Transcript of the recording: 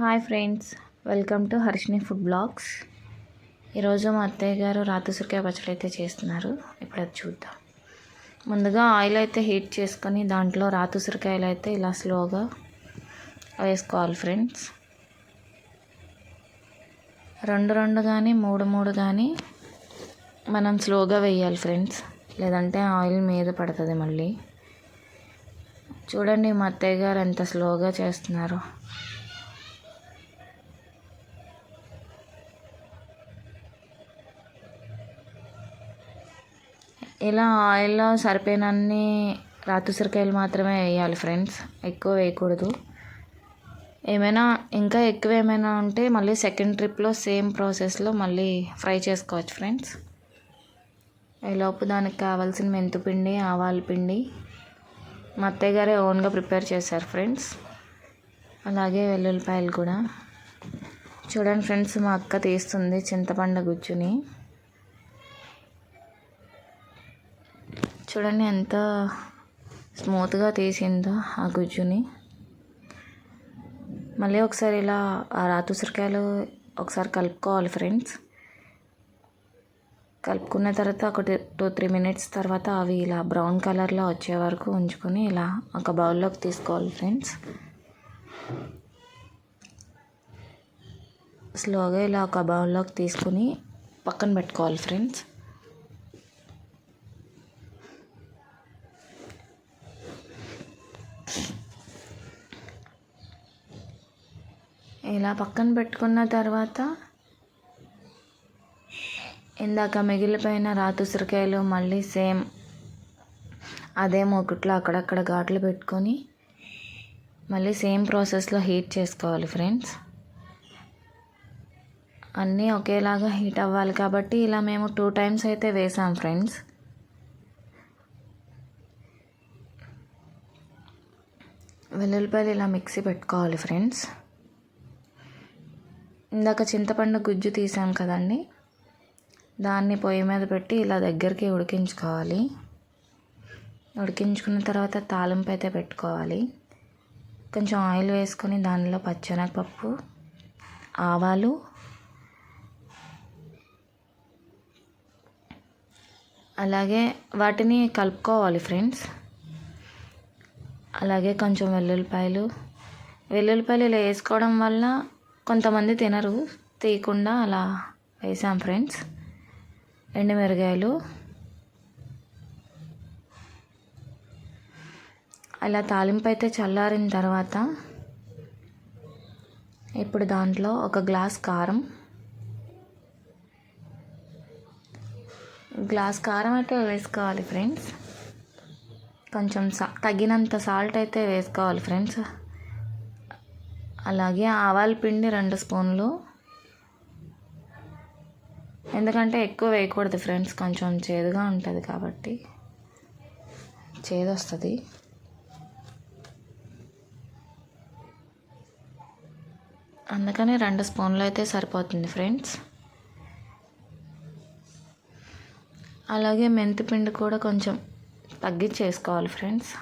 Hi friends welcome to Harshini food blogs. ఈరోజు మా అత్తయ్య గారు రాతి సురకాయ పచ్చడి అయితే చేస్తున్నారు. ఇప్పుడు అది చూద్దాం. ముందుగా ఆయిల్ అయితే హీట్ చేసుకొని దాంట్లో రాతి సురకాయలు అయితే ఇలా స్లోగా వేసుకోవాలి ఫ్రెండ్స్. రెండు రెండు కానీ మూడు మూడు కానీ మనం స్లోగా వేయాలి ఫ్రెండ్స్. లేదంటే ఆయిల్ మీద పడుతుంది మళ్ళీ. చూడండి మా అత్తయ్య గారు ఎంత స్లోగా చేస్తున్నారు. ఇలా ఆయిల్లో సరిపోయినన్ని రాతి ఉసిరికాయలు మాత్రమే వేయాలి ఫ్రెండ్స్. ఎక్కువ వేయకూడదు. ఏమైనా ఇంకా ఎక్కువ ఏమైనా ఉంటే మళ్ళీ సెకండ్ ట్రిప్లో సేమ్ ప్రాసెస్లో మళ్ళీ ఫ్రై చేసుకోవచ్చు ఫ్రెండ్స్. ఈలోపు దానికి కావాల్సిన మెంతుపిండి ఆవాల పిండి మా అత్తయ్య గారే ఓన్గా ప్రిపేర్ చేశారు ఫ్రెండ్స్. అలాగే వెల్లుల్లిపాయలు కూడా. చూడండి ఫ్రెండ్స్ మా అక్క తీస్తుంది చింతపండు గుజ్జుని. చూడండి ఎంత స్మూత్గా తీసిందో ఆ గుజ్జుని. మళ్ళీ ఒకసారి ఇలా ఆ రాతి ఉసిరికాయలు ఒకసారి కలుపుకోవాలి ఫ్రెండ్స్. కలుపుకున్న తర్వాత ఒక టూ త్రీ మినిట్స్ తర్వాత అవి ఇలా బ్రౌన్ కలర్లో వచ్చే వరకు ఉంచుకొని ఇలా ఒక బౌల్లోకి తీసుకోవాలి ఫ్రెండ్స్. స్లోగా ఇలా ఒక బౌల్లోకి తీసుకుని పక్కన పెట్టుకోవాలి ఫ్రెండ్స్. ఇలా పక్కన పెట్టుకున్న తర్వాత ఇందాక మిగిలిపోయిన రాతి ఉసిరికాయలు మళ్ళీ సేమ్ అదే మూకుట్లో అక్కడక్కడ ఘాట్లు పెట్టుకొని మళ్ళీ సేమ్ ప్రాసెస్లో హీట్ చేసుకోవాలి ఫ్రెండ్స్. అన్నీ ఒకేలాగా హీట్ అవ్వాలి కాబట్టి ఇలా మేము టూ టైమ్స్ అయితే వేసాం ఫ్రెండ్స్. వెల్లుల్లిపాయలు ఇలా మిక్సీ పెట్టుకోవాలి ఫ్రెండ్స్. ఇందాక చింతపండు గుజ్జు తీసాం కదండి. దాన్ని పొయ్యి మీద పెట్టి ఇలా దగ్గరికి ఉడికించుకోవాలి. ఉడికించుకున్న తర్వాత తాలింపు అయితే పెట్టుకోవాలి. కొంచెం ఆయిల్ వేసుకొని దానిలో పచ్చనగపప్పు ఆవాలు అలాగే వాటిని కలుపుకోవాలి ఫ్రెండ్స్. అలాగే కొంచెం వెల్లుల్లిపాయలు. వెల్లుల్లిపాయలు ఇలా వేసుకోవడం వల్ల కొంతమంది తినరు. తీయకుండా అలా వేసాం ఫ్రెండ్స్. ఎండుమిరగాయలు. అలా తాలింపు అయితే చల్లారిన తర్వాత ఇప్పుడు దాంట్లో ఒక గ్లాస్ కారం. గ్లాస్ కారం అయితే వేసుకోవాలి ఫ్రెండ్స్. కొంచెం సా తగినంత సాల్ట్ అయితే వేసుకోవాలి ఫ్రెండ్స్. అలాగే ఆవాల పిండి రెండు స్పూన్లు. ఎందుకంటే ఎక్కువ వేయకూడదు ఫ్రెండ్స్ కొంచెం చేదుగా ఉంటుంది కాబట్టి. చేదు వస్తుంది అందుకని రెండు స్పూన్లు అయితే సరిపోతుంది ఫ్రెండ్స్. అలాగే మెంతిపిండి కూడా కొంచెం తగ్గించేసుకోవాలి ఫ్రెండ్స్.